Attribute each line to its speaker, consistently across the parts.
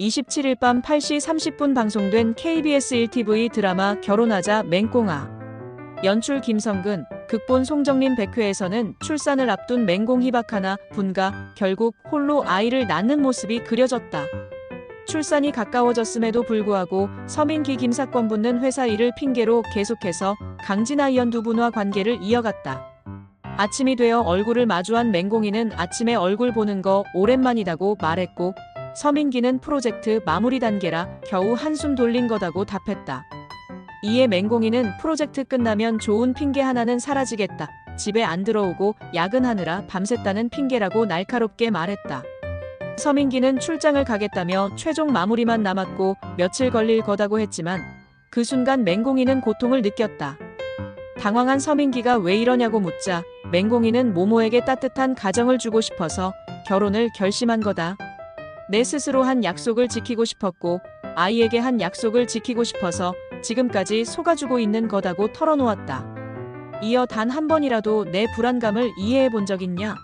Speaker 1: 27일 밤 8시 30분 방송된 KBS 1TV 드라마 결혼하자 맹꽁아. 연출 김성근, 극본 송정민 백회에서는 출산을 앞둔 맹공 희박하나 분가 결국 홀로 아이를 낳는 모습이 그려졌다. 출산이 가까워졌음에도 불구하고 서민기 김사건 붙는 회사 일을 핑계로 계속해서 강진아 의원 두 분과 관계를 이어갔다. 아침이 되어 얼굴을 마주한 맹공이는 아침에 얼굴 보는 거 오랜만이다고 말했고 서민기는 프로젝트 마무리 단계라 겨우 한숨 돌린 거다고 답했다. 이에 맹공이는 프로젝트 끝나면 좋은 핑계 하나는 사라지겠다. 집에 안 들어오고 야근하느라 밤샜다는 핑계라고 날카롭게 말했다. 서민기는 출장을 가겠다며 최종 마무리만 남았고 며칠 걸릴 거다고 했지만 그 순간 맹공이는 고통을 느꼈다. 당황한 서민기가 왜 이러냐고 묻자 맹공이는 모모에게 따뜻한 가정을 주고 싶어서 결혼을 결심한 거다. 내 스스로 한 약속을 지키고 싶었고 아이에게 한 약속을 지키고 싶어서 지금까지 속아주고 있는 거다고 털어놓았다. 이어 단 한 번이라도 내 불안감을 이해해 본 적 있냐?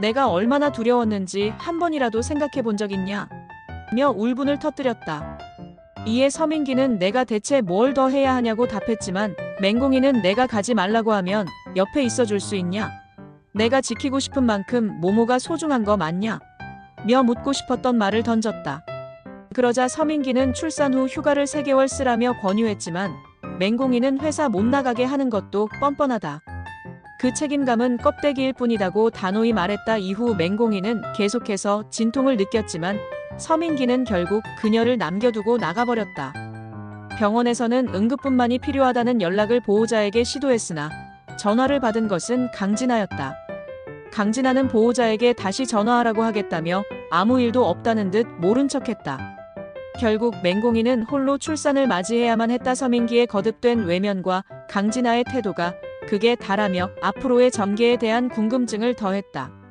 Speaker 1: 내가 얼마나 두려웠는지 한 번이라도 생각해 본 적 있냐? 며 울분을 터뜨렸다. 이에 서민기는 내가 대체 뭘 더 해야 하냐고 답했지만 맹공이는 내가 가지 말라고 하면 옆에 있어 줄 수 있냐? 내가 지키고 싶은 만큼 모모가 소중한 거 맞냐? 며 묻고 싶었던 말을 던졌다. 그러자 서민기는 출산 후 휴가를 3개월 쓰라며 권유했지만 맹공이는 회사 못 나가게 하는 것도 뻔뻔하다. 그 책임감은 껍데기일 뿐이다고 단호히 말했다 이후 맹공이는 계속해서 진통을 느꼈지만 서민기는 결국 그녀를 남겨두고 나가버렸다. 병원에서는 응급분만이 필요하다는 연락을 보호자에게 시도했으나 전화를 받은 것은 강진아였다. 강진아는 보호자에게 다시 전화하라고 하겠다며 아무 일도 없다는 듯 모른 척했다. 결국 맹공이는 홀로 출산을 맞이해야만 했다 서민기의 거듭된 외면과 강진아의 태도가 극에 달하며 앞으로의 전개에 대한 궁금증을 더했다.